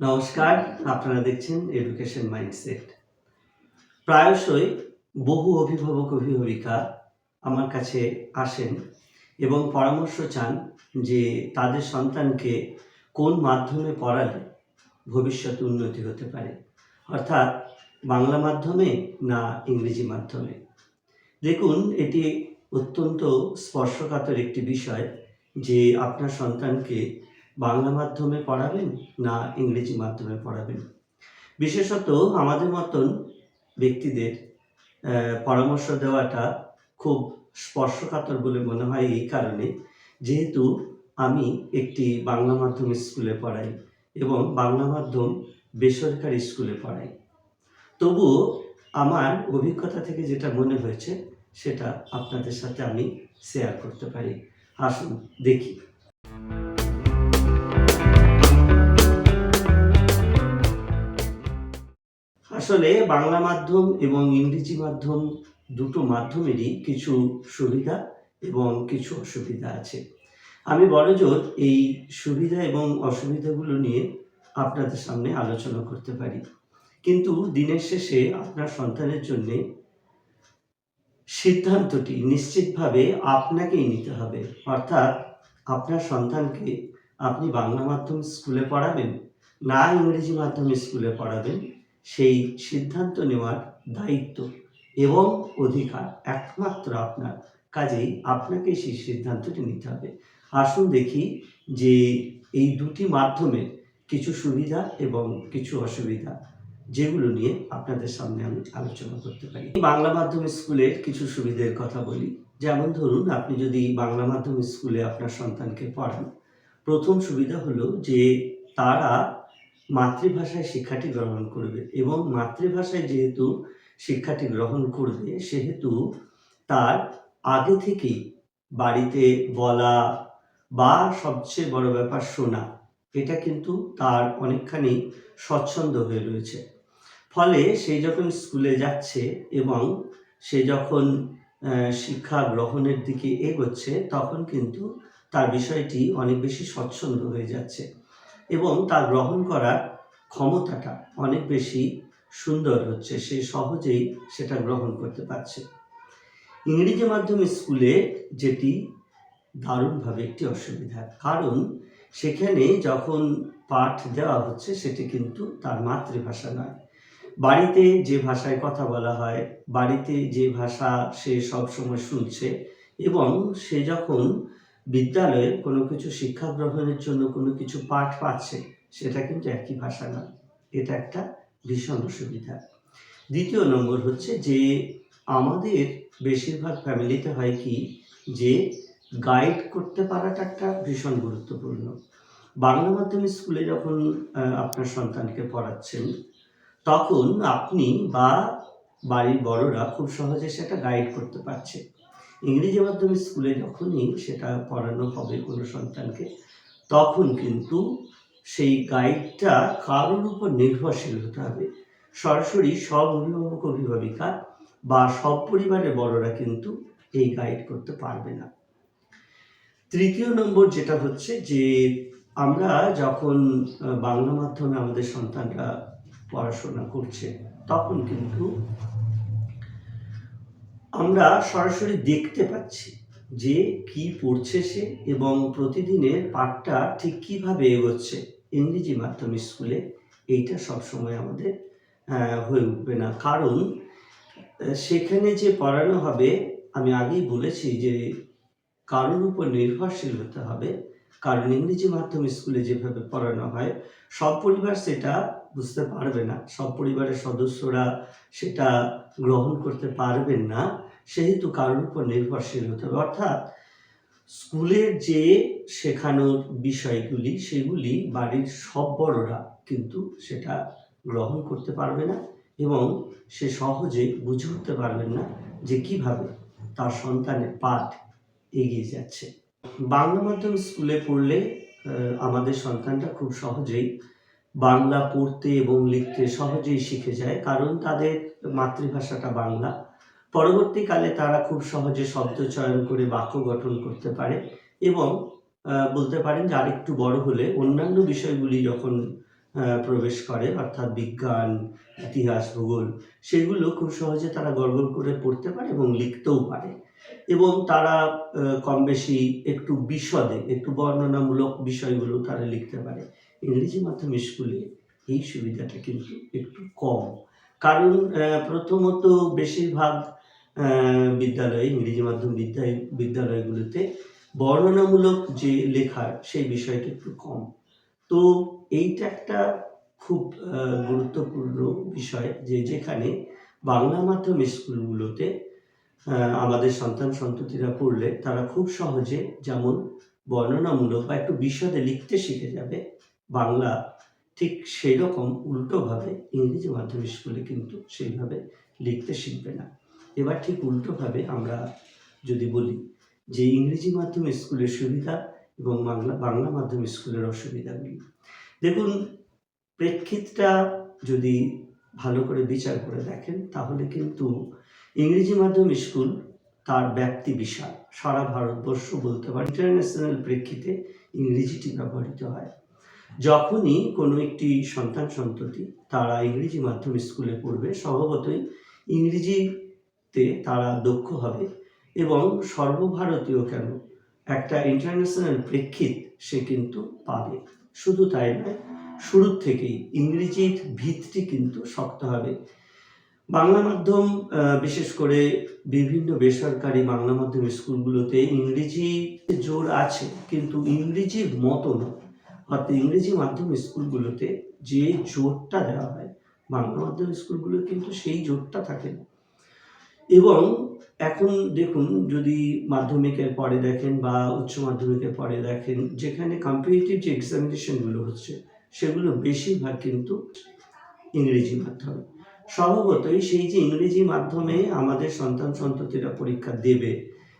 নমস্কার, আপনারা দেখছেন এডুকেশন মাইন্ডসেট প্রায়শই বহু অভিভাবক অভিভাবিকা আমার কাছে আসেন এবং পরামর্শ চান যে তাদের সন্তানকে কোন মাধ্যমে পড়ালে ভবিষ্যতে উন্নতি হতে পারে। অর্থাৎ বাংলা মাধ্যমে না ইংরেজি মাধ্যমে? দেখুন, এটি অত্যন্ত স্পর্শকাতর একটি বিষয় যে আপনার সন্তানকে বাংলা মাধ্যমে পড়াবেন না ইংরেজি মাধ্যমে পড়াবেন? বিশেষত আমাদের মতন ব্যক্তিদের পরামর্শ দেওয়াটা খুব স্পর্শকাতর বলে মনে হয় এই কারণে। যেহেতু আমি একটি বাংলা মাধ্যম স্কুলে পড়াই এবং বাংলা মাধ্যম বেসরকারি স্কুলে পড়াই। তবুও আমার অভিজ্ঞতা থেকে যেটা মনে হয়েছে, সেটা আপনাদের সাথে আমি শেয়ার করতে পারি। আসুন, দেখি। আসলে বাংলা মাধ্যম এবং ইংরেজি মাধ্যম দুটো মাধ্যমেরই কিছু সুবিধা এবং কিছু অসুবিধা আছে। আমি বড়জোর এই সুবিধা এবং অসুবিধাগুলো নিয়ে আপনাদের সামনে আলোচনা করতে পারি। কিন্তু দিনের শেষে আপনার সন্তানের জন্য সিদ্ধান্তটি নিশ্চিতভাবে আপনাকেই নিতে হবে। অর্থাৎ আপনার সন্তানকে আপনি বাংলা মাধ্যম স্কুলে পড়াবেন, না ইংরেজি মাধ্যমে স্কুলে পড়াবেন সেই সিদ্ধান্ত নেওয়ার দায়িত্ব এবং অধিকার একমাত্র আপনার। কাজেই আপনাকে সেই সিদ্ধান্তটি নিতে হবে। আসুন দেখি যে এই দুটি মাধ্যমের কিছু সুবিধা এবং কিছু অসুবিধা যেগুলো নিয়ে আপনাদের সামনে আমি আলোচনা করতে পারি। বাংলা মাধ্যম স্কুলের কিছু সুবিধের কথা বলি। যেমন ধরুন, আপনি যদি বাংলা মাধ্যম স্কুলে আপনার সন্তানকে পড়ান, প্রথম সুবিধা হলো যে তারা মাতৃভাষায় শিক্ষাটি গ্রহণ করবে এবং মাতৃভাষায় যেহেতু শিক্ষাটি গ্রহণ করবে, সেহেতু তার আগে থেকেই বাড়িতে বলা বা সবচেয়ে বড় ব্যাপার শোনা, এটা কিন্তু তার অনেকখানি স্বচ্ছন্দ হয়ে রয়েছে। ফলে সে যখন স্কুলে যাচ্ছে এবং সে যখন শিক্ষা গ্রহণের দিকে এগোচ্ছে, তখন কিন্তু তার বিষয়টি অনেক বেশি স্বচ্ছন্দ হয়ে যাচ্ছে। এবং তার গ্রহণ করার ক্ষমতাটা অনেক বেশি সুন্দর হচ্ছে, সে সহজেই সেটা গ্রহণ করতে পারছে। ইংরেজি মাধ্যম স্কুলে যেটি দারুণভাবে একটি অসুবিধা, কারণ সেখানে যখন পাঠ দেওয়া হচ্ছে সেটি কিন্তু তার মাতৃভাষা নয়। বাড়িতে যে ভাষায় কথা বলা হয়, বাড়িতে যে ভাষা সে সবসময় শুনছে এবং সে যখন বিদ্যালয়ে কোনো কিছু শিক্ষা গ্রহণের জন্য কোনো কিছু পাঠ পাচ্ছে, সেটা কিন্তু একই ভাষা নয় এটা একটা ভীষণ অসুবিধা। দ্বিতীয় নম্বর হচ্ছে যে, আমাদের বেশিরভাগ ফ্যামিলিতে হয় কি, যে গাইড করতে পারাটা একটা ভীষণ গুরুত্বপূর্ণ। বাংলা মাধ্যম স্কুলে যখন আপনার সন্তানকে পড়াচ্ছেন, তখন আপনি বা বাড়ির বড়রা খুব সহজে সেটা গাইড করতে পারছে। ইংরেজি মাধ্যম স্কুলে যখনই সেটা পড়ানো হবে কোনো সন্তানকে, তখন কিন্তু সেই গাইডটা কারোর উপর নির্ভরশীল হতে হবে। সরাসরি সব অভিভাবক, অভিভাবিকা বা সব পরিবারের বড়রা কিন্তু এই গাইড করতে পারবে না। তৃতীয় নম্বর যেটা হচ্ছে যে, আমরা যখন বাংলা মাধ্যমে আমাদের সন্তানরা পড়াশোনা করছে, তখন কিন্তু আমরা সরাসরি দেখতে পাচ্ছি যে কি পড়ছে সে এবং প্রতিদিনের পাঠটা ঠিক কীভাবে এগোচ্ছে ইংরেজি মাধ্যম স্কুলে। এইটা সবসময় আমাদের হয়ে উঠবে না। কারণ সেখানে যে পড়ানো হবে, আমি আগেই বলেছি যে কারোর উপর নির্ভরশীল হতে হবে। কারণ ইংরেজি মাধ্যম স্কুলে যেভাবে পড়ানো হয়, সব পরিবার সেটা বুঝতে পারবে না। সব পরিবারের সদস্যরা সেটা গ্রহণ করতে পারবেন না। সেহেতু কারোর উপর নির্ভরশীল হতে হবে। অর্থাৎ স্কুলের যে শেখানোর বিষয়গুলি, সেগুলি বাড়ির সব বড়রা কিন্তু সেটা গ্রহণ করতে পারবে না এবং সে সহজে বুঝে উঠতে পারবেন না যে কীভাবে তার সন্তানের পাঠ এগিয়ে যাচ্ছে। বাংলা মাধ্যম স্কুলে পড়লে আমাদের সন্তানটা খুব সহজেই বাংলা পড়তে এবং লিখতে সহজেই শিখে যায়, কারণ তাদের মাতৃভাষাটা বাংলা। পরবর্তীকালে তারা খুব সহজে শব্দ চয়ন করে বাক্য গঠন করতে পারে এবং বলতে পারেন যে আরেকটু বড় হলে অন্যান্য বিষয়গুলি যখন প্রবেশ করে, অর্থাৎ বিজ্ঞান, ইতিহাস, ভূগোল, সেগুলো খুব সহজে তারা গড়গড় করে পড়তে পারে এবং লিখতেও পারে। এবং তারা কম বেশি একটু বিশদে, একটু বর্ণনামূলক বিষয়গুলো তারা লিখতে পারে। ইংরেজি মাধ্যম স্কুলে এই সুবিধাটা কিন্তু একটু কম। কারণ প্রথমত বেশিরভাগ বিদ্যালয়ে, ইংরেজি মাধ্যম বিদ্যায়, বিদ্যালয়গুলোতে বর্ণনামূলক যে লেখার সেই বিষয়টা একটু কম। তো এইটা একটা খুব গুরুত্বপূর্ণ বিষয় যে যেখানে বাংলা মাধ্যম স্কুলগুলোতে আমাদের সন্তান সন্ততিরা পড়লে তারা খুব সহজে যেমন বর্ণনামূলক বা একটু বিশদে লিখতে শিখে যাবে বাংলা ঠিক সেই রকম উল্টোভাবে ইংরেজি মাধ্যম স্কুলে কিন্তু সেইভাবে লিখতে শিখবে না। এবার ঠিক উল্টোভাবে আমরা যদি বলি যে ইংরেজি মাধ্যম স্কুলের সুবিধা এবং বাংলা বাংলা মাধ্যম স্কুলের অসুবিধাগুলি। দেখুন, প্রেক্ষিতটা যদি ভালো করে বিচার করে দেখেন, তাহলে কিন্তু ইংরেজি মাধ্যম স্কুল তার ব্যাপ্তি বিশাল। সারা ভারতবর্ষ বলতে পারে, ইন্টারন্যাশনাল প্রেক্ষিতে ইংরেজিটি ব্যবহৃত হয়। যখনই কোনো একটি সন্তান সন্ততি তারা ইংরেজি মাধ্যম স্কুলে পড়বে, স্বভাবতই ইংরেজিতে তারা দক্ষ হবে এবং সর্বভারতীয় কেন? একটা ইন্টারন্যাশনাল প্রেক্ষিত সে কিন্তু পাবে। শুধু তাই নয়, শুরুর থেকেই ইংরেজির ভিতটি কিন্তু শক্ত হবে। বাংলা মাধ্যম বিশেষ করে বিভিন্ন বেসরকারি বাংলা মাধ্যম স্কুলগুলোতে ইংরেজি জোর আছে, কিন্তু ইংরেজির মতো নয়। অর্থাৎ ইংরেজি মাধ্যম স্কুলগুলোতে যে জোরটা দেওয়া হয়, বাংলা মাধ্যম স্কুলগুলো কিন্তু সেই জোরটা থাকে না। এবং এখন দেখুন, যদি মাধ্যমিকের পরে দেখেন বা উচ্চ মাধ্যমিকের পরে দেখেন, যেখানে কম্পিটিটিভ যে এক্সামিনেশনগুলো হচ্ছে, সেগুলো বেশিরভাগ কিন্তু ইংরেজি মাধ্যমে। স্বভাবতই সেই যে ইংরেজি মাধ্যমে আমাদের সন্তান সন্ততিরা পরীক্ষা দেবে,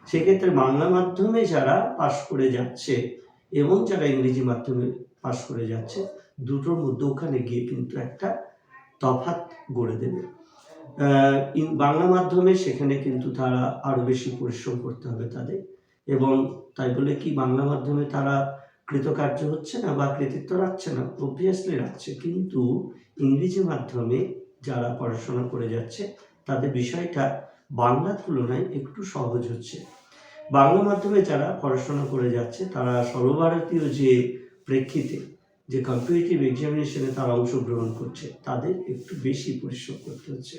সেক্ষেত্রে বাংলা মাধ্যমে যারা পাশ করে যাচ্ছে এবং যারা ইংরেজি মাধ্যমে পাশ করে যাচ্ছে, দুটোর মধ্যে ওখানে গিয়ে কিন্তু একটা তফাৎ গড়ে দেবে। বাংলা মাধ্যমে সেখানে কিন্তু তারা আরও বেশি পরিশ্রম করতে হবে তাদের। এবং তাই বলে কি, বাংলা মাধ্যমে তারা কৃতকার্য হচ্ছে না বা কৃতিত্ব রাখছে না অবভিয়াসলি রাখছে। কিন্তু ইংরেজি মাধ্যমে যারা পড়াশোনা করে যাচ্ছে, তাদের বিষয়টা বাংলার তুলনায় একটু সহজ হচ্ছে। বাংলা মাধ্যমে যারা পড়াশোনা করে যাচ্ছে, তারা সর্বভারতীয় যে প্রেক্ষিতে, যে কম্পিটিটিভ এক্সামিনেশনে তারা অংশগ্রহণ করছে, তাদের একটু বেশি পরিশ্রম করতে হচ্ছে।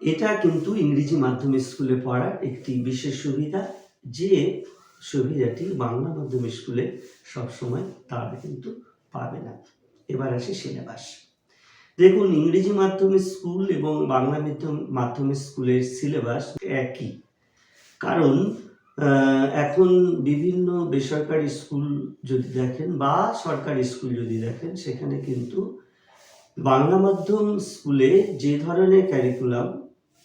এটা কিন্তু ইংরেজি মাধ্যম স্কুলে পড়ার একটি বিশেষ সুবিধা, যে সুবিধাটি বাংলা মাধ্যম স্কুলে সবসময় তারা কিন্তু পাবে না। এবার আসে সিলেবাস। দেখুন, ইংরেজি মাধ্যম স্কুল এবং বাংলা মাধ্যম মাধ্যম স্কুলের সিলেবাস একই। কারণ এখন বিভিন্ন বেসরকারি স্কুল যদি দেখেন বা সরকারি স্কুল যদি দেখেন, সেখানে কিন্তু বাংলা মাধ্যম স্কুলে যে ধরনের ক্যারিকুলাম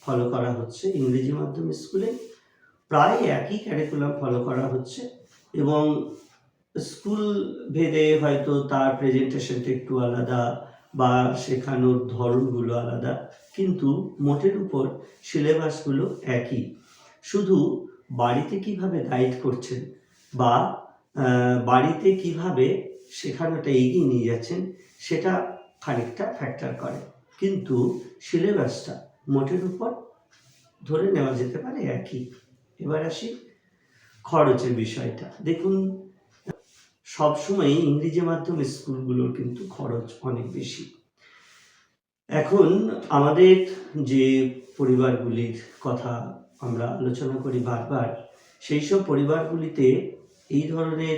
ফলো করা হচ্ছে, ইংরেজি মাধ্যম স্কুলে প্রায় একই ক্যারিকুলাম ফলো করা হচ্ছে এবং স্কুল ভেদে হয়তো তার প্রেজেন্টেশনটা একটু আলাদা বা শেখানোর ধরনগুলো আলাদা, কিন্তু মোটের উপর সিলেবাসগুলো একই। শুধু বাড়িতে কীভাবে গাইড করছেন বা বাড়িতে কীভাবে শেখানোটা এগিয়ে নিয়ে যাচ্ছেন, সেটা খানিকটা ফ্যাক্টর করে। কিন্তু সিলেবাসটা মোটের উপর ধরে নেওয়া যেতে পারে একই। এবার আসি খরচের বিষয়টা। দেখুন সবসময় ইংরেজি মাধ্যম স্কুলগুলোর কিন্তু খরচ অনেক বেশি। এখন আমাদের যে পরিবারগুলির কথা আমরা আলোচনা করি বারবার, সেই সব পরিবারগুলিতে এই ধরনের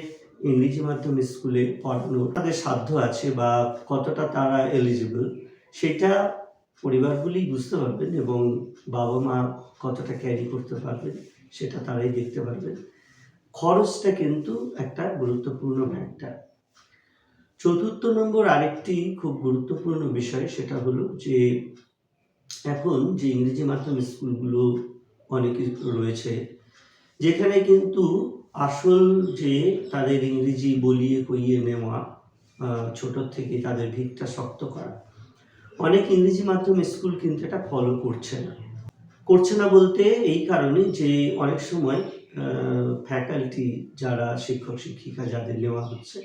ইংরেজি মাধ্যম স্কুলে পড়ানো তাদের সাধ্য আছে বা কতটা তারা এলিজিবল সেটা পরিবারগুলি বুঝতে পারবেন এবং বাবা মা কতটা ক্যারি করতে পারবেন, সেটা তারাই দেখতে পারবেন। খরচটা কিন্তু একটা গুরুত্বপূর্ণ ফ্যাক্টর চতুর্থ নম্বর আরেকটি খুব গুরুত্বপূর্ণ বিষয়, সেটা হলো যে এখন যে ইংরেজি মাধ্যম স্কুলগুলো অনেক রয়েছে। যেখানে কিন্তু আসল যে তাদের ইংরেজি বলিয়ে কইয়ে নেওয়া ছোটোর থেকে তাদের ভিতটা শক্ত করা। অনেক ইংরেজি মাধ্যম স্কুল কিন্তু এটা ফলো করছে না। করছে না বলতে এই কারণে যে অনেক সময় ফ্যাকাল্টি যারা শিক্ষক, শিক্ষিকা যাদের নেওয়া হচ্ছে,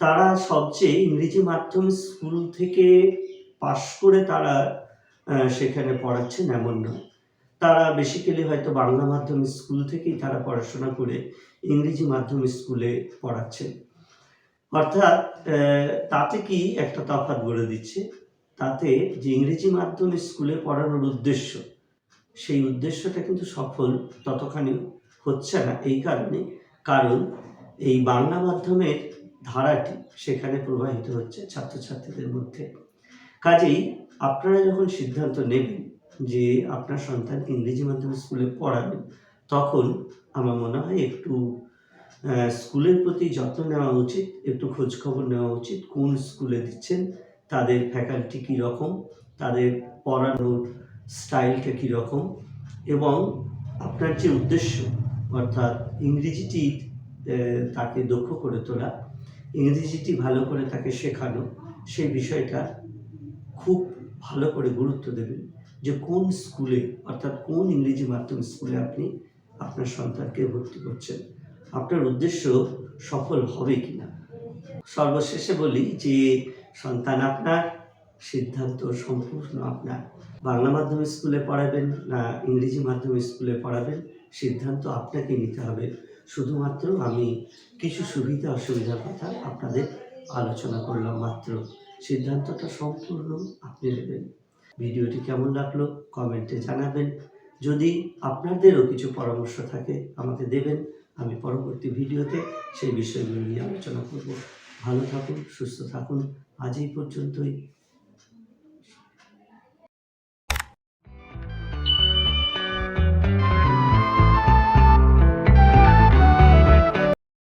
তারা সবচেয়ে ইংরেজি মাধ্যম স্কুল থেকে পাশ করে তারা সেখানে পড়াচ্ছেন এমন নয়। তারা বেসিক্যালি হয়তো বাংলা মাধ্যম স্কুল থেকেই তারা পড়াশোনা করে ইংরেজি মাধ্যম স্কুলে পড়াচ্ছেন অর্থাৎ তাতে কি একটা তফাৎ গড়ে দিচ্ছে? তাতে যে ইংরেজি মাধ্যম স্কুলে পড়ানোর উদ্দেশ্য, সেই উদ্দেশ্যটা কিন্তু সফল ততখানি হচ্ছে না এই কারণে। কারণ এই বাংলা মাধ্যমের ধারাটি সেখানে প্রবাহিত হচ্ছে ছাত্রছাত্রীদের মধ্যে। কাজেই আপনারা যখন সিদ্ধান্ত নেবেন যে আপনার সন্তান ইংরেজি মাধ্যম স্কুলে পড়াবেন তখন আমার মনে হয় একটু স্কুলের প্রতি যত্ন নেওয়া উচিত, একটু খোঁজ খবর নেওয়া উচিত, কোন স্কুলে দিচ্ছেন, তাদের ফ্যাকাল্টি কী রকম তাদের পড়ানোর স্টাইলটা কী রকম এবং আপনার যে উদ্দেশ্য, অর্থাৎ ইংরেজিটি তাকে দক্ষ করে তোলা, ইংরেজিটি ভালো করে তাকে শেখানো, সেই বিষয়টা খুব ভালো করে গুরুত্ব দেবেন। যে কোন স্কুলে, অর্থাৎ কোন ইংরেজি মাধ্যম স্কুলে আপনি আপনার সন্তানকে ভর্তি করছেন, আপনার উদ্দেশ্য সফল হবে কিনা? সর্বশেষে বলি যে, সন্তান আপনার, সিদ্ধান্ত সম্পূর্ণ আপনার। বাংলা মাধ্যম স্কুলে পড়াবেন না ইংরেজি মাধ্যম স্কুলে পড়াবেন, সিদ্ধান্ত আপনাকে নিতে হবে। শুধুমাত্র আমি কিছু সুবিধা অসুবিধার কথা আপনাদের আলোচনা করলাম মাত্র। সিদ্ধান্তটা সম্পূর্ণ আপনি নেবেন। ভিডিওটি কেমন লাগল কমেন্টে জানাবেন। যদি আপনাদেরও কিছু পরামর্শ থাকে আমাকে দেবেন, আমি পরবর্তী ভিডিওতে সেই বিষয়গুলো নিয়ে আলোচনা করব। ভালো থাকুন, সুস্থ থাকুন। আজ এই পর্যন্তই।